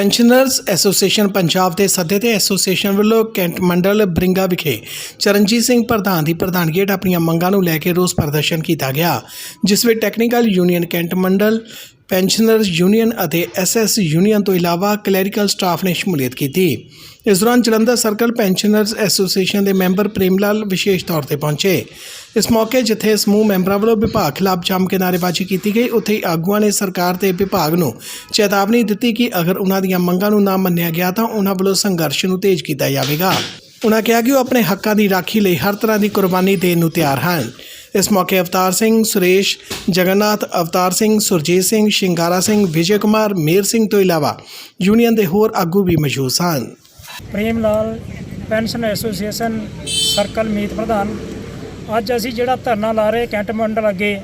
Pensioners association Punjab ਦੇ ਸੱਦੇ ਤੇ ਐਸੋਸੀਏਸ਼ਨ ਵੱਲੋਂ ਕੈਂਟ ਮੰਡਲ ਬਰਿੰਗਾ ਵਿਖੇ ਚਰਨਜੀਤ ਸਿੰਘ ਪ੍ਰਧਾਨ ਦੀ ਪ੍ਰਧਾਨਗੀ ਹੇਠ ਆਪਣੀਆਂ ਮੰਗਾਂ ਨੂੰ ਲੈ ਕੇ ਰੋਸ ਪ੍ਰਦਰਸ਼ਨ ਕੀਤਾ ਗਿਆ, ਜਿਸ ਵਿੱਚ ਟੈਕਨੀਕਲ ਯੂਨੀਅਨ ਕੈਂਟ ਮੰਡਲ ਪੈਨਸ਼ਨਰਜ਼ ਯੂਨੀਅਨ ਅਤੇ ਐਸਐਸ ਯੂਨੀਅਨ ਤੋਂ ਇਲਾਵਾ ਕਲੈਰੀਕਲ ਸਟਾਫ ਨੇ ਸ਼ਮੂਲੀਅਤ ਕੀਤੀ। ਇਸ ਦੌਰਾਨ ਜਲੰਧਰ ਸਰਕਲ ਪੈਨਸ਼ਨਰਜ਼ ਐਸੋਸੀਏਸ਼ਨ ਦੇ ਮੈਂਬਰ ਪ੍ਰੇਮ ਲਾਲ ਵਿਸ਼ੇਸ਼ ਤੌਰ ਤੇ ਪਹੁੰਚੇ। ਇਸ ਮੌਕੇ ਜਿੱਥੇ ਸਮੂਹ ਮੈਂਬਰਾਂ ਵੱਲੋਂ ਵਿਭਾਗ ਖਿਲਾਫ ਜੰਮ ਕੇ ਨਾਅਰੇਬਾਜ਼ੀ ਕੀਤੀ ਗਈ, ਉੱਥੇ ਹੀ ਆਗੂਆਂ ਨੇ ਸਰਕਾਰ ਤੇ ਵਿਭਾਗ ਨੂੰ ਚੇਤਾਵਨੀ ਦਿੱਤੀ ਕਿ ਅਗਰ ਉਹਨਾਂ ਦੀਆਂ ਮੰਗਾਂ ਨੂੰ ਨਾ ਮੰਨਿਆ ਗਿਆ ਤਾਂ ਉਹਨਾਂ ਵੱਲੋਂ ਸੰਘਰਸ਼ ਨੂੰ ਤੇਜ਼ ਕੀਤਾ ਜਾਵੇਗਾ। ਉਹਨਾਂ ਕਿਹਾ ਕਿ ਉਹ ਆਪਣੇ ਹੱਕਾਂ ਦੀ ਰਾਖੀ ਲਈ ਹਰ ਤਰ੍ਹਾਂ ਦੀ ਕੁਰਬਾਨੀ ਦੇਣ ਨੂੰ ਤਿਆਰ ਹਨ। ਇਸ ਮੌਕੇ ਅਵਤਾਰ ਸਿੰਘ, ਸੁਰੇਸ਼ ਜਗਨਨਾਥ, ਅਵਤਾਰ ਸਿੰਘ, ਸੁਰਜੀਤ ਸਿੰਘ, ਸ਼ਿੰਗਾਰਾ ਸਿੰਘ, ਵਿਜੇ ਕੁਮਾਰ, ਮੇਰ ਸਿੰਘ ਤੋਂ ਇਲਾਵਾ ਯੂਨੀਅਨ ਦੇ ਹੋਰ ਆਗੂ ਵੀ ਮੌਜੂਦ ਸਨ। Prem Lal pension association circle ਮੀਤ ਪ੍ਰਧਾਨ, ਅੱਜ ਅਸੀਂ ਜਿਹੜਾ ਧਰਨਾ ਲਾ ਰਹੇ ਕੈਂਟ ਮੰਡਲ ਅੱਗੇ,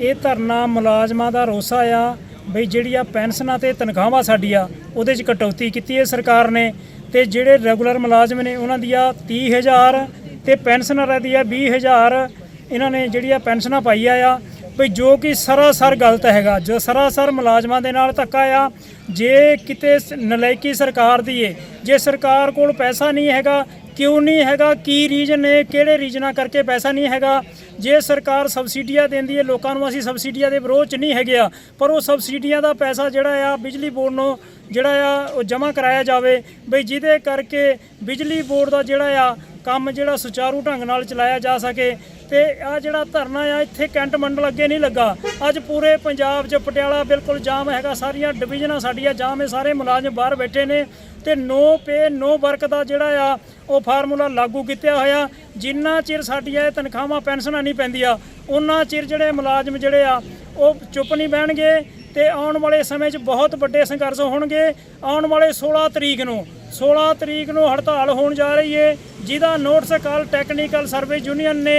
ਇਹ ਧਰਨਾ ਮੁਲਾਜ਼ਮਾਂ ਦਾ ਰੋਸਾ ਆ ਬਈ ਜਿਹੜੀਆਂ ਪੈਨਸ਼ਨਾਂ ਤੇ ਤਨਖਾਹਾਂ ਸਾਡੀਆਂ, ਉਹਦੇ 'ਚ ਕਟੌਤੀ ਕੀਤੀ ਹੈ ਸਰਕਾਰ ਨੇ ਤੇ ਜਿਹੜੇ ਰੈਗੂਲਰ ਮੁਲਾਜ਼ਮ ਨੇ ਉਹਨਾਂ ਦੀਆਂ 30000 ਤੇ ਪੈਨਸ਼ਨਰਾਂ ਦੀਆਂ 20000 ਇਹਨਾਂ ਨੇ ਜਿਹੜੀਆਂ ਪੈਨਸ਼ਨਾਂ ਪਾਈਆਂ ਆ ਬਈ ਜੋ ਕਿ ਸਰਾਸਰ ਗਲਤ ਹੈਗਾ, ਜੋ ਸਰਾਸਰ ਮੁਲਾਜ਼ਮਾਂ ਦੇ ਨਾਲ ਧੱਕਾ ਆ, ਜੇ ਕਿਤੇ ਨਲਾਇਕੀ ਸਰਕਾਰ ਦੀ ਏ, ਜੇ ਸਰਕਾਰ ਕੋਲ ਪੈਸਾ ਨਹੀਂ ਹੈਗਾ, ਕਿਉਂ ਨਹੀਂ ਹੈਗਾ, ਕੀ ਰੀਜਨ ਨੇ, ਕਿਹੜੇ ਰੀਜਨਾਂ ਕਰਕੇ ਪੈਸਾ ਨਹੀਂ ਹੈਗਾ, ਜੇ ਸਰਕਾਰ ਸਬਸਿਡੀਆਂ ਦਿੰਦੀ ਹੈ ਲੋਕਾਂ ਨੂੰ ਅਸੀਂ ਸਬਸਿਡੀਆਂ ਦੇ ਵਿਰੋਧ ਚ ਨਹੀਂ ਹੈਗੇ ਆ, ਪਰ ਉਹ ਸਬਸਿਡੀਆਂ ਦਾ ਪੈਸਾ ਜਿਹੜਾ ਆ, ਬਿਜਲੀ ਬੋਰਡ ਨੂੰ ਜਿਹੜਾ ਆ, ਉਹ ਜਮ੍ਹਾਂ ਕਰਾਇਆ ਜਾਵੇ ਬਈ ਜਿਹਦੇ ਕਰਕੇ ਬਿਜਲੀ ਬੋਰਡ ਦਾ ਜਿਹੜਾ ਆ, ਕੰਮ ਜਿਹੜਾ ਸੁਚਾਰੂ ਢੰਗ ਨਾਲ ਚਲਾਇਆ ਜਾ ਸਕੇ ਤੇ ਆ ਜਿਹੜਾ ਧਰਨਾ ਆ, ਇੱਥੇ ਕੈਂਟ ਮੰਡਲ ਅੱਗੇ ਨਹੀਂ ਲੱਗਾ। ਅੱਜ ਪੂਰੇ ਪੰਜਾਬ 'ਚ ਪਟਿਆਲਾ ਬਿਲਕੁਲ ਜਾਮ ਹੈਗਾ, ਸਾਰੀਆਂ ਡਿਵੀਜ਼ਨਾਂ ਸਾਡੀਆਂ ਜਾਮ ਹੈ ਸਾਰੇ ਮੁਲਾਜ਼ਮ ਬਾਹਰ ਬੈਠੇ ਨੇ ਤੇ ਨੋ ਪੇ, ਨੋ ਵਰਕ ਦਾ ਜਿਹੜਾ ਆ, ਉਹ ਫਾਰਮੂਲਾ ਲਾਗੂ ਕੀਤਾ ਹੋਇਆ। ਜਿੰਨਾ ਚਿਰ ਸਾਡੀਆਂ ਇਹ ਤਨਖਾਹਾਂ, ਪੈਨਸ਼ਨਾਂ ਨਹੀਂ ਪੈਂਦੀਆਂ ਉਹਨਾਂ ਚਿਰ ਜਿਹੜੇ ਮੁਲਾਜ਼ਮ ਜਿਹੜੇ ਆ, ਉਹ ਚੁੱਪ ਨਹੀਂ ਬਹਿਣਗੇ ਤੇ ਆਉਣ ਵਾਲੇ ਸਮੇਂ 'ਚ ਬਹੁਤ ਵੱਡੇ ਸੰਘਰਸ਼ ਹੋਣਗੇ। ਆਉਣ ਵਾਲੇ 16 ਤਰੀਕ ਨੂੰ 16 ਤਰੀਕ ਨੂੰ ਹੜਤਾਲ ਹੋਣ ਜਾ ਰਹੀ ਹੈ ਜਿਹਦਾ ਨੋਟਿਸ ਕੱਲ ਟੈਕਨੀਕਲ ਸਰਵਿਸ ਯੂਨੀਅਨ ਨੇ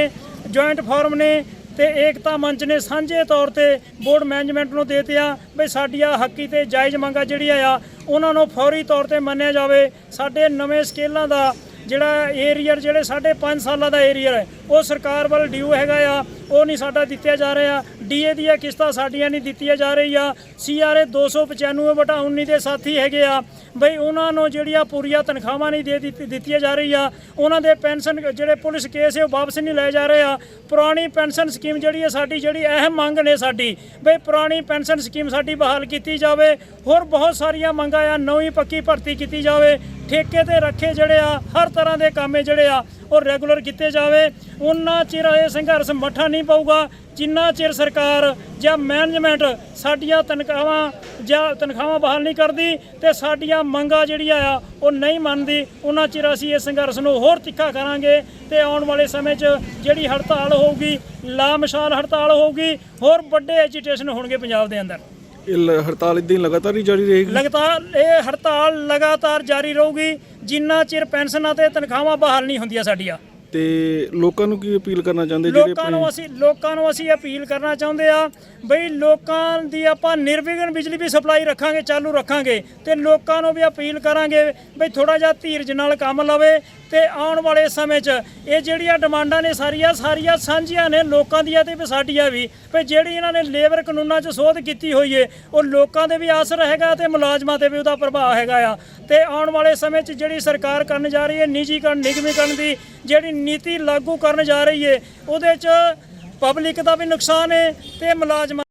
ਜੁਆਇੰਟ ਫੋਰਮ ਨੇ ਤੇ ਏਕਤਾ ਮੰਚ ਨੇ ਸਾਂਝੇ ਤੌਰ ਤੇ ਬੋਰਡ ਮੈਨੇਜਮੈਂਟ ਨੂੰ ਦੇ ਦਿੱਤਾ ਵੀ ਸਾਡੀਆਂ ਹੱਕੀ ਤੇ ਜਾਇਜ਼ ਮੰਗਾਂ ਜਿਹੜੀਆਂ ਆ, ਉਹਨਾਂ ਨੂੰ ਫੌਰੀ ਤੌਰ ਤੇ ਮੰਨਿਆ ਜਾਵੇ। ਸਾਡੇ ਨਵੇਂ ਸਕੇਲਾਂ ਦਾ ਜਿਹੜਾ ਏਰੀਅਰ, ਜਿਹੜੇ ਸਾਢੇ 5 ਸਾਲਾਂ ਦਾ ਏਰੀਅਰ ਹੈ ਉਹ ਸਰਕਾਰ ਵੱਲ ਡਿਊ ਹੈਗਾ ਆ, ਉਹ ਨਹੀਂ ਸਾਡਾ ਦਿੱਤਿਆ ਜਾ ਰਿਹਾ। ਡੀਏ ਦੀਆਂ ਕਿਸ਼ਤਾਂ ਸਾਡੀਆਂ ਨਹੀਂ ਦਿੱਤੀਆਂ ਜਾ ਰਹੀਆਂ। ਸੀਆਰਏ 295 ਬਟਾ 19 ਦੇ ਸਾਥੀ ਹੈਗੇ ਆ। ਬਈ ਉਹਨਾਂ ਨੂੰ ਜਿਹੜੀਆਂ ਪੂਰੀਆਂ ਤਨਖਾਹਾਂ ਨਹੀਂ ਦੇ ਦਿੱਤੀ- ਦਿੱਤੀਆਂ ਜਾ ਰਹੀਆਂ, ਉਹਨਾਂ ਦੇ ਪੈਨਸ਼ਨ ਜਿਹੜੇ ਪੁਲਿਸ ਕੇਸ ਹੈ ਉਹ ਵਾਪਸ ਨਹੀਂ ਲਏ ਜਾ ਰਹੇ ਆ। ਪੁਰਾਣੀ ਪੈਨਸ਼ਨ ਸਕੀਮ ਜਿਹੜੀ ਹੈ ਸਾਡੀ, ਜਿਹੜੀ ਅਹਿਮ ਮੰਗ ਨੇ ਸਾਡੀ, ਬਈ ਪੁਰਾਣੀ ਪੈਨਸ਼ਨ ਸਕੀਮ ਸਾਡੀ ਬਹਾਲ ਕੀਤੀ ਜਾਵੇ। ਹੋਰ ਬਹੁਤ ਸਾਰੀਆਂ ਮੰਗਾਂ ਆ, ਨਵੀਂ ਪੱਕੀ ਭਰਤੀ ਕੀਤੀ ਜਾਵੇ। ਠੇਕੇ ਤੇ ਰੱਖੇ ਜਿਹੜੇ ਆ, ਹਰ ਤਰ੍ਹਾਂ ਦੇ ਕੰਮੇ ਜਿਹੜੇ ਆ ਉਹ ਰੈਗੂਲਰ ਕੀਤੇ ਜਾਵੇ, ਉਹਨਾਂ ਚਿਰ ਇਹ ਸੰਘਰਸ਼ ਮੱਠਾ ਨਹੀਂ ਪਊਗਾ, ਜਿੰਨਾ ਚਿਰ ਸਰਕਾਰ ਜਾਂ ਮੈਨੇਜਮੈਂਟ ਸਾਡੀਆਂ ਤਨਖਾਹਾਂ ਜਾਂ ਤਨਖਾਹਾਂ ਬਹਾਲ ਨਹੀਂ ਕਰਦੀ ਤੇ ਸਾਡੀਆਂ ਮੰਗਾਂ ਜਿਹੜੀਆਂ ਆ, ਉਹ ਨਹੀਂ ਮੰਨਦੀ, ਉਹਨਾਂ ਚਿਰ ਅਸੀਂ ਇਸ ਸੰਘਰਸ਼ ਨੂੰ ਹੋਰ ਤਿੱਖਾ ਕਰਾਂਗੇ ਤੇ ਆਉਣ ਵਾਲੇ ਸਮੇਂ 'ਚ ਜਿਹੜੀ ਹੜਤਾਲ ਹੋਊਗੀ ਲਾਮਸ਼ਾਲ ਹੜਤਾਲ ਹੋਊਗੀ, ਹੋਰ ਵੱਡੇ ਐਜੀਟੇਸ਼ਨ ਹੋਣਗੇ ਪੰਜਾਬ ਦੇ ਅੰਦਰ। ਇਹ ਲ- ਹੜਤਾਲ ਇਦਾਂ ਹੀ ਲਗਾਤਾਰ ਹੀ ਜਾਰੀ ਰਹੇਗੀ? ਲਗਾਤਾਰ ਇਹ ਹੜਤਾਲ ਲਗਾਤਾਰ ਜਾਰੀ ਰਹੂਗੀ ਜਿੰਨਾ ਚਿਰ ਪੈਨਸ਼ਨਾਂ ਤੇ ਤਨਖਾਹਾਂ ਬਹਾਲ ਨਹੀਂ ਹੁੰਦੀਆਂ ਸਾਡੀਆਂ। ਤੇ ਲੋਕਾਂ ਨੂੰ ਕੀ ਅਪੀਲ ਕਰਨਾ ਚਾਹੁੰਦੇ ਜਿਹੜੇ ਲੋਕਾਂ ਨੂੰ ਅਸੀਂ ਲੋਕਾਂ ਨੂੰ ਅਸੀਂ ਅਪੀਲ ਕਰਨਾ ਚਾਹੁੰਦੇ ਆ ਬਈ ਲੋਕਾਂ ਦੀ ਆਪਾਂ ਨਿਰਵਿਘਨ ਬਿਜਲੀ ਵੀ ਸਪਲਾਈ ਰੱਖਾਂਗੇ ਚਾਲੂ ਰੱਖਾਂਗੇ ਤੇ ਲੋਕਾਂ ਨੂੰ ਵੀ ਅਪੀਲ ਕਰਾਂਗੇ ਬਈ ਥੋੜਾ ਜਿਹਾ ਧੀਰਜ ਨਾਲ ਕੰਮ ਲਵੇ ਤੇ ਆਉਣ ਵਾਲੇ ਸਮੇਂ 'ਚ ਇਹ ਜਿਹੜੀਆਂ ਡਿਮਾਂਡਾਂ ਨੇ ਸਾਰੀਆਂ ਸਾਰੀਆਂ ਸਾਂਝੀਆਂ ਨੇ ਲੋਕਾਂ ਦੀਆਂ ਤੇ ਵੀ ਸਾਡੀਆਂ ਵੀ ਵੀ ਜਿਹੜੀ ਇਹਨਾਂ ਨੇ ਲੇਬਰ ਕਾਨੂੰਨਾਂ 'ਚ ਸੋਧ ਕੀਤੀ ਹੋਈ ਏ, ਉਹ ਲੋਕਾਂ ਦੇ ਵੀ ਆਸਰ ਹੈਗਾ ਤੇ ਮੁਲਾਜ਼ਮਾਂ ਤੇ ਵੀ ਉਹਦਾ ਪ੍ਰਭਾਵ ਹੈਗਾ ਆ। ਤੇ ਆਉਣ ਵਾਲੇ ਸਮੇਂ 'ਚ ਜਿਹੜੀ ਸਰਕਾਰ ਕਰਨ ਜਾ ਰਹੀ ਹੈ ਨਿੱਜੀਕਰਨ, ਨਿਗਮੀਕਰਨ ਦੀ, ਜਿਹੜੀ ਨੀਤੀ ਲਾਗੂ ਕਰਨ ਜਾ ਰਹੀ ਏ, ਉਹਦੇ 'ਚ ਪਬਲਿਕ ਦਾ ਵੀ ਨੁਕਸਾਨ ਹੈ ਤੇ ਮੁਲਾਜ਼ਮਾਂ